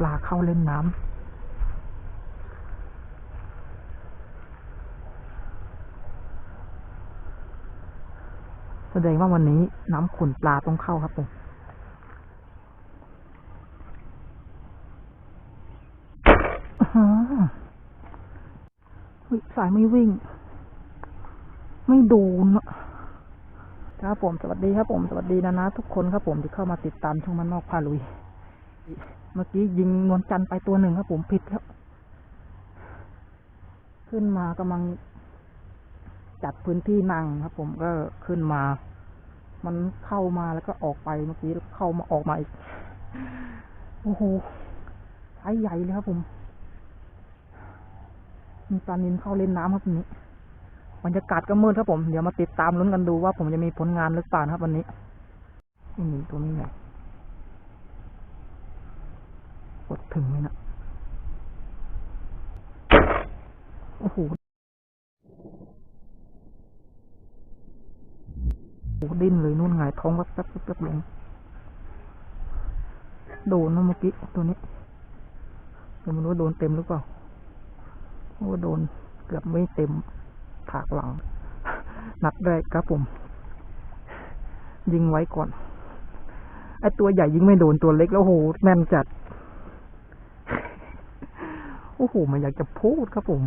ปลาเข้าเล่นน้ำแสดงว่าวันนี้น้ำขุนปลาต้องเข้าครับผมฮ้ยสายไม่วิ่ง ไม่โดนะครับผม สวัสดีครับผม สวัสดีนะนะ ทุกคนครับผมที่เข้ามาติดตามช่องมันนอกพาลุย เมื่อกี้ยิงนวลจันทร์ไปตัวหนึ่งครับผมผิดครับขึ้นมากำลังจัดพื้นที่นั่งครับ ผมก็ขึ้นมา มันเข้ามาแล้วก็ออกไปเมื่อกี้เข้ามาออกมาอีกโอ้โหไซส์ใหญ่เลยครับผมมีปลานินเข้าเล่นน้ำครับวันนี้บรรยากาศก็มืดครับผม เดี๋ยวมาติดตามลุ้นกันดูว่าผมจะมีผลงานหรือเปล่านะครับวันนี้นี่มีตัวนี้ไง กดถึงไหมนะโอ้โหโอ้ดิ้นเลยนู่นหงายท้องวัดแป๊บแป๊บลง โดนเมื่อกี้ตัวนี้แต่ไม่รู้โดนเต็มหรือเปล่าว่าโดนเกือบไม่เต็มถากหลัง นัดแรกครับผม ยิงไว้ก่อน ไอตัวใหญ่ยิงไม่โดนตัวเล็กแล้วโหแม่นจัด โอ้โหมันอยากจะพูดครับผม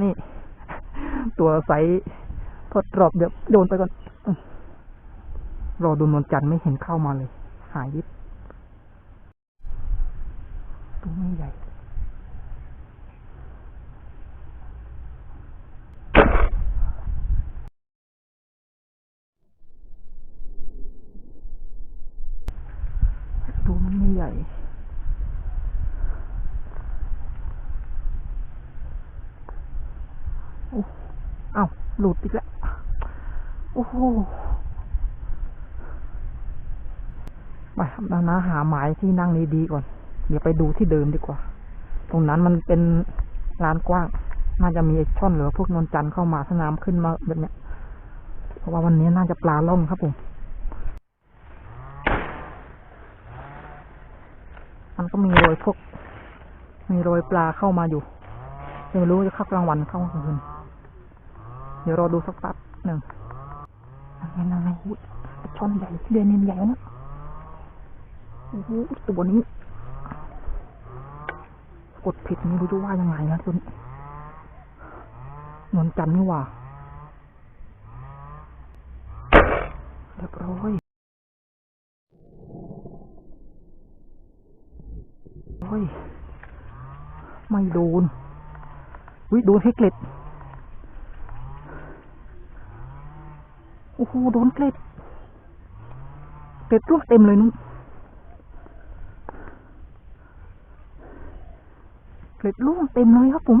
นี่ ตัวไซทดรอบเดี๋ยวโยนไปก่อนรอดูนวลจันทร์ไม่เห็นเข้ามาเลย หายยิบตัวไม่ใหญ่ตัวมันไม่ใหญ่ โอ้อ้าว หลุดอีกแล้วโอ้โหไปนะนะหาหมายที่นั่งดีๆก่อน เดี๋ยวไปดูที่เดิมดีกว่า ตรงนั้นมันเป็นลานกว้าง น่าจะมีไอช่อนหรือพวกนวลจันเข้ามาสนามขึ้นมาแบบเนี้ย เพราะว่าวันนี้น่าจะปลาล่องครับผม มันก็มีโรยพวก มีโรยปลาเข้ามาอยู่ยังไม่รู้จะเข้ากลางวันเข้ากลางคืน เดี๋ยวรอดูสักแป๊บหนึ่งนั่นไงนั่นไงช่อนใหญ่เรียนเนียนใหญ่นะโอ้โหตัวนี้ กดผิดไม่รู้จะว่ายังไงนะตัวนี้นวลจันนี่ว่าเรียบร้อยโอ้ย ไม่โดนวิโดนให้เกล็ด โอ้โหโดนเกล็ดเกล็ดร่วงเต็มเลยนุ้นเกล็ดร่วงเต็มเลยครับผม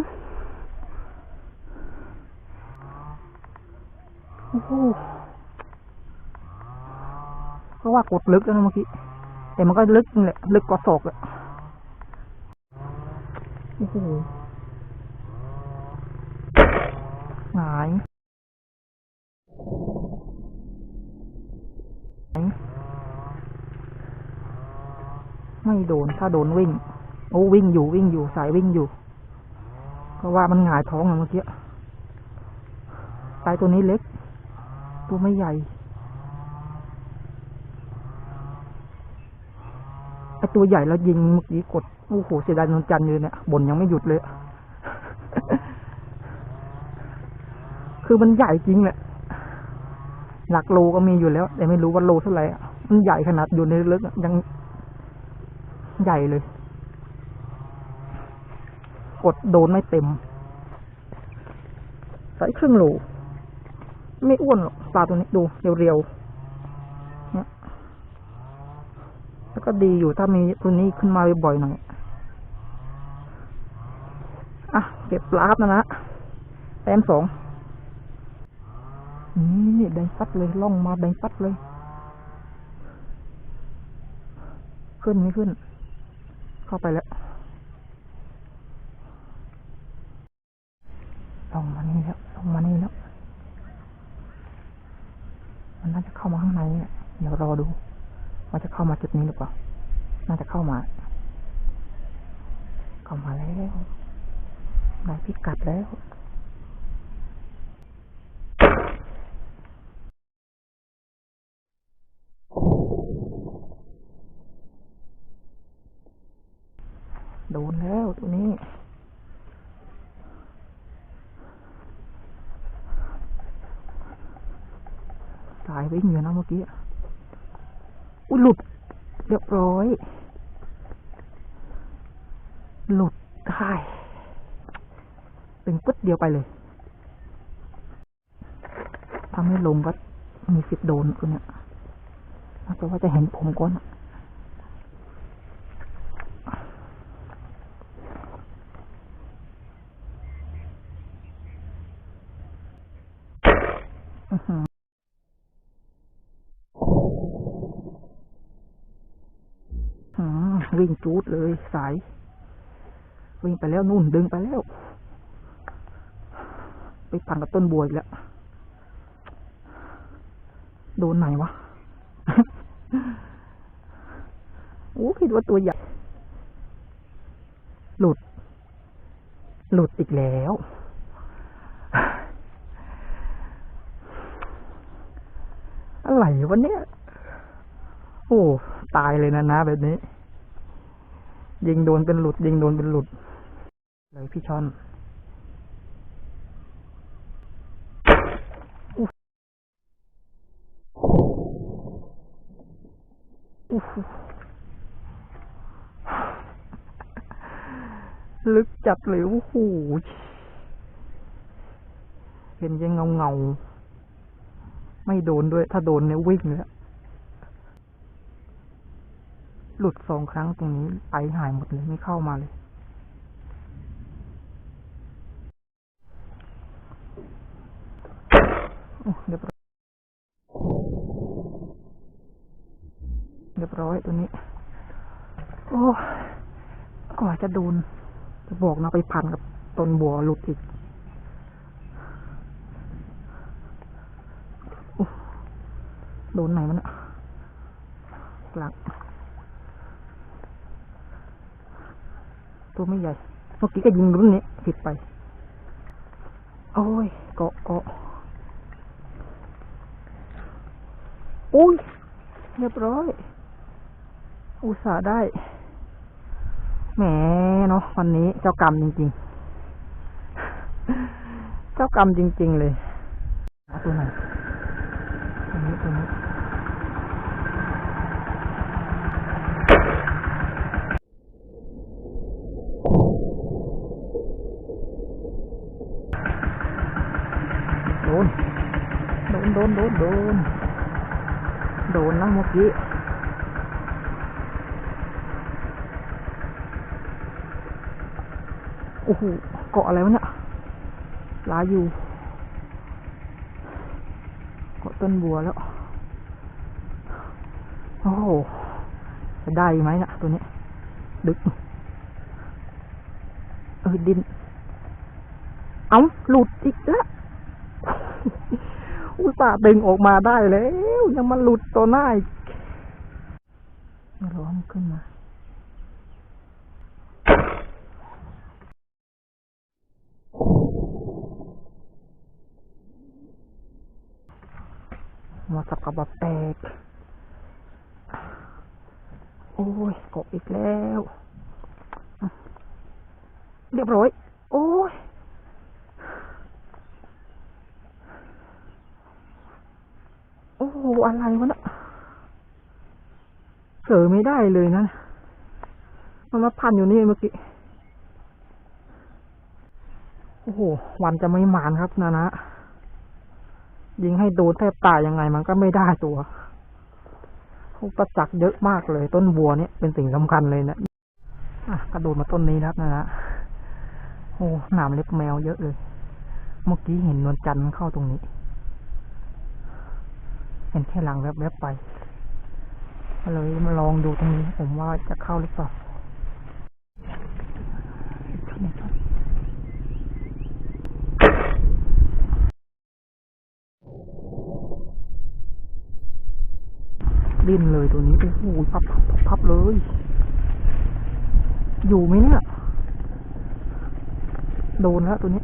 โอ้โหเพราะว่ากดลึกแล้วเมื่อกี้ แต่มันก็ลึกแหละลึกกว่าศอกอะโอ้โหหายหงาย ไม่โดน ถ้าโดนวิ่ง โอ้วิ่งอยู่วิ่งอยู่สายวิ่งอยู่ เพราะว่ามันหงายท้องอะเมื่อกี้ปลายตัวนี้เล็ก ตัวไม่ใหญ่ไอตัวใหญ่แล้วยิงเมื่อกี้กดโอ้โหเสียดายนนจันทร์เลยเนี่ยบ่นยังไม่หยุดเลย คือมันใหญ่จริงแหละหลักโลก็มีอยู่แล้ว แต่ไม่รู้ว่าโลเท่าไหร่มันใหญ่ขนาดอยู่ในลึกอะยัง ใหญ่เลย กดโดนไม่เต็ม ใส่ครึ่งโลไม่อ้วนหรอกปลาตัวนี้ดูเรียวๆเนี่ยแล้วก็ดีอยู่ถ้ามีตัวนี้ขึ้นมาบ่อยๆหน่อยอะเก็บปลาครับนะนะแต้มสองนี่นี่แดงปัดเลยล่องมาแดงปัดเลย ขึ้นไม่ขึ้น เข้าไปแล้วลงมานี่แล้วลงมานี่แล้ว มันน่าจะเข้ามาข้างในเนี่ยเดี๋ยวรอดูว่าจะเข้ามาจุดนี้หรือเปล่า น่าจะเข้ามา เข้ามาแล้วได้พิกัดแล้ว โดนแล้วตัวนี้ สายวิ่งอยู่นะเมื่อกี้ อุ้ยหลุด เรียบร้อย หลุดได้เป็นปึ๊ดเดียวไปเลยถ้าไม่ลงก็มีสิทธิ์โดนคนเนี้ยเพราะว่าจะเห็นผมก้อนอะอื้อหือหือ วิ่งจูดเลย สาย วิ่งไปแล้วนู่นดึงไปแล้ว ไปพันกับต้นบัวอีกแล้ว โดนไหนวะโอ้คิดว่าตัวใหญ่ หลุด หลุดอีกแล้ว อะไรวะเนี่ยโอ้ตายเลยนะนะแบบนี้ ยิงโดนเป็นหลุด ยิงโดนเป็นหลุด เลยพี่ชอนลึกจัดเลยโอ้โหเห็นยังเงาเงา ไม่โดนด้วย ถ้าโดนเนี่ยวิ่งเลยหลุดสองครั้งตรงนี้ไปหายหมดเลยไม่เข้ามาเลยเรียบร้อยเรียบร้อยตัวนี้ โอ้กว่าจะโดนจะบอกนะไปพันกับต้นบัวหลุดอีกโอ้ โดนไหนมันอะหลังตัวไม่ใหญ่ เมื่อกี้ก็ยิงรุ่นนี้ผิดไป โอ้ย เกาะเกาะอุ้ย เรียบร้อย อุตส่าห์ได้ แหมเนาะวันนี้เจ้ากรรมจริงๆ เจ้ากรรมจริง ๆ เลยตัวไหนตัวนี้ตัวนี้ โดน โดน โดนโดนนโดนนะเมื่อกี้โอ้โหเกาะอะไรวะเนี่ยลาอยู่ เกาะต้นบัวแล้ว โอ้โห จะได้ไหมนะตัวนี้ ดึก เออดิน เอาหลุดอีกแล้ว อุตส่าห์ดึงออกมาได้แล้ว ยังมาหลุดตัวหน้าอีกร้อนขึ้นมามาสับกระบแตก โอ้ยกบอีกแล้ว เรียบร้อยโอ้ย โอ้โห อะไรวะเนะ เสือไม่ได้เลยนะมันมาพันอยู่นี่เมื่อกี้ โอ้โห วันจะไม่หมานครับนะนะ ยิงให้โดนแทบตายยังไงมันก็ไม่ได้ตัวอุปสรรคเยอะมากเลย ต้นบัวเนี่ยเป็นสิ่งสำคัญเลยนะอะกระโดดมาต้นนี้ครับนะนะโอ้หนามเล็บแมวเยอะเลย เมื่อกี้เห็นนวลจันทร์เข้าตรงนี้ เห็นแค่หลังแวบๆไป เลยมาลองดูตรงนี้ ผมว่าจะเข้าหรือเปล่าดิ้นเลยตัวนี้ โอ้โหพับพับพับพับเลย อยู่ไหมเนี่ย โดนแล้วตัวนี้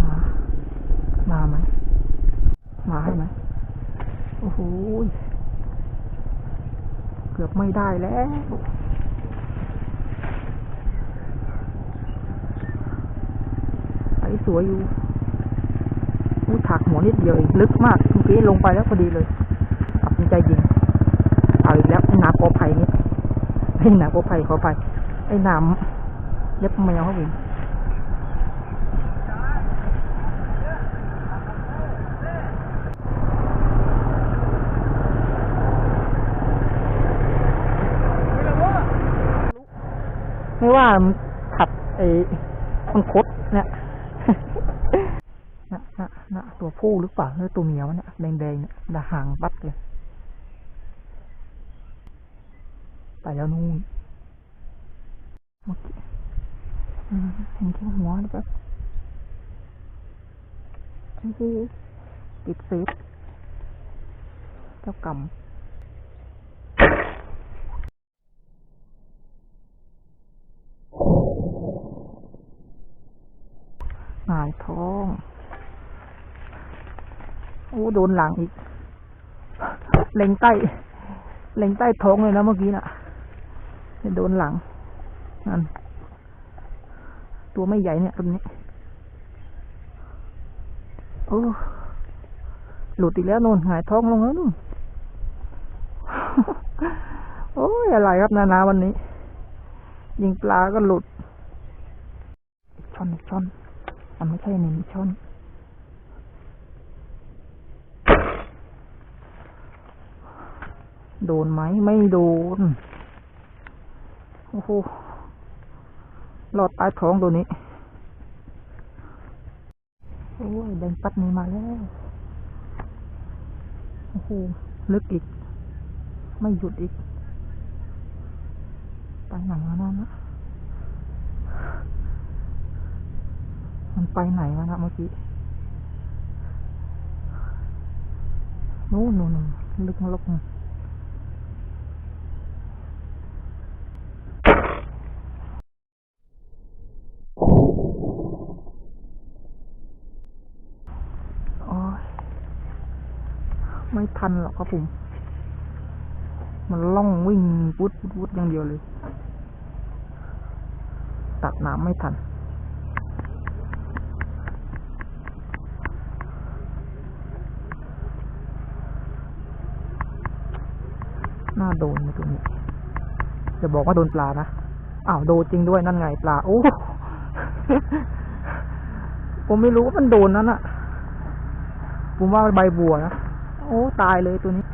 มา มาไหม มาให้ไหม โอ้โหยเกือบ ไม่ได้แล้วไปสวยอยู่อู้ถักหัวนิดเดียวเองลึกมากเมื่อกี้ลงไปแล้วพอดีเลยตัดสินใจยิง เอาอีกแล้วไอ้หนาโกอไผ่นี่ไอ้หนาโกอไผ่ขอไปไอ้หนามเล็บแมวเขาเอง ไม่ว่ามันขัดไอ้มันคดเนี่ยนะนะนะตัวผู้หรือเปล่าหรือตัวเมียวะเนี่ยแดงๆเนี่ยดาหางบัดเลยไปแล้วนู่นเมื่อกี้เห็นแค่หัวนี่ปะนี่คือติดเซฟเจ้ากรรม หงายท้องโอ้โดนหลังอีก เล็งใต้ เล็งใต้ท้องเลยนะเมื่อกี้น่ะเนี่ยโดนหลังนั่นตัวไม่ใหญ่เนี่ยตรงนี้โอ้หลุดอีกแล้วโน่นหายท้องลงแล้วนู่นโอ้ยอะไรครับนานาวันนี้ ยิงปลาก็หลุดช่อนช่อน มันไม่ใช่หนึ่งช่อนโดนไหมไม่โดน โอ้โหหลอดใต้ท้องตัวนี้ โอ้ยแดงปัดนี้มาแล้ว โอ้โหลึกอีก ไม่หยุดอีก ไปไหนวะนั่นนะ มันไปไหนวะนะเมื่อกี้นู่นนู่นลึกมาลกไม่ทันหรอกครับผม มันล่องวิ่งวุดวุดวุดอย่างเดียวเลย ตัดน้ำไม่ทัน น่าโดนตัวนี้จะบอกว่าโดนปลานะอ้าวโดนจริงด้วยนั่นไงปลาโอ้ผมไม่รู้ว่ามันโดนนั่นอะผมว่าใบบัวนะโอ้ตายเลยตัวนี้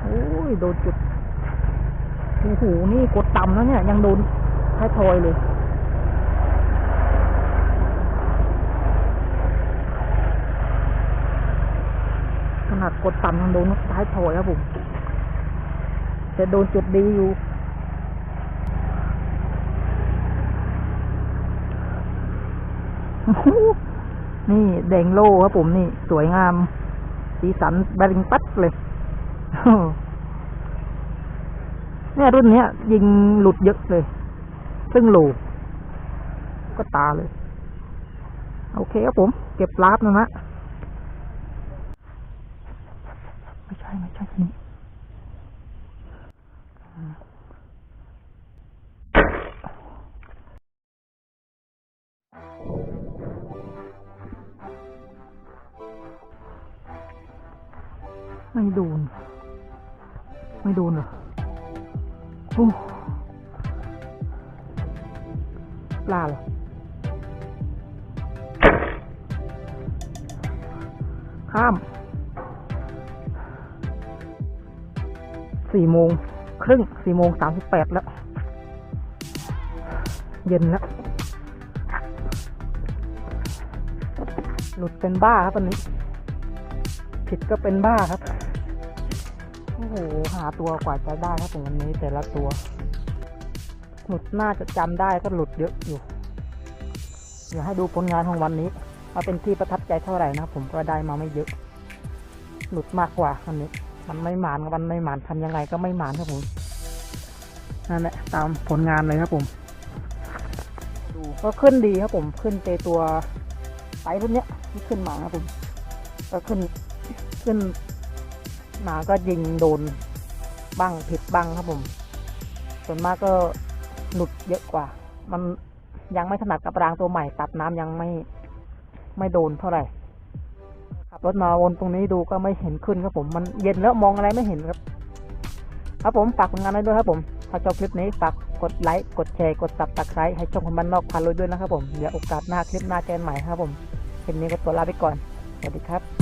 โอ้ยโดนจุดโอ้โหนี่กดต่ำแล้วเนี่ย ยังโดนท้ายทอยเลย ขนาดกดต่ำยังโดนท้ายทอยครับผมแต่โดนจุดดีอยู่นี่แดงโล่ครับผมนี่ สวยงาม สีสันแบริงปัดเลยเนี่ยรุ่นเนี้ย ยิงหลุดเยอะเลย ซึ่งหลูก็ตาเลย โอเคครับผม เก็บลาบนะนะ ไม่ ใช่ไม่ใช่นี่อืมไม่โดน ไม่โดนเหรอโอ้ปลาเหรอข้าม สี่โมงครึ่งสี่โมงสามสิบแปดแล้ว เย็นแล้ว หลุดเป็นบ้าครับตอนนี้ ผิดก็เป็นบ้าครับ โอ้โห หาตัวกว่าจะได้ครับผมวันนี้แต่ละตัว หลุดน่าจะจำได้ก็หลุดเยอะอยู่ เดี๋ยวให้ดูผลงานของวันนี้มาเป็นที่ประทับใจเท่าไหร่นะครับผมก็ได้มาไม่เยอะ หลุดมากกว่าคันนี้ มันไม่หมานกับมันไม่หมานทำยังไงก็ไม่หมานครับผมนั่นแหละตามผลงานเลยครับผม ดูก็ขึ้นดีครับผม ขึ้นเตตัวไซส์รุ่นเนี้ยที่ขึ้นมาครับผม ก็ขึ้นขึ้นมาก็ยิงโดนบ้างผิดบ้างครับผม ส่วนมากก็หลุดเยอะกว่า มันยังไม่ถนัดกับรางตัวใหม่ตัดน้ำยังไม่ไม่โดนเท่าไหร่ รถมาวนตรงนี้ดูก็ไม่เห็นขึ้นครับผมมันเย็นแล้วมองอะไรไม่เห็นครับ ครับผมฝากผลงานไว้ด้วยครับผมถ้าชอบคลิปนี้ฝากกดไลค์กดแชร์กดซับสไครต์ให้ช่องคนบ้านนอกพาลุยด้วยนะครับผมเดี๋ยวโอกาสหน้าคลิปหน้าเจอกันใหม่ครับผมคลิปนี้ก็ตัวลาไปก่อนสวัสดีครับ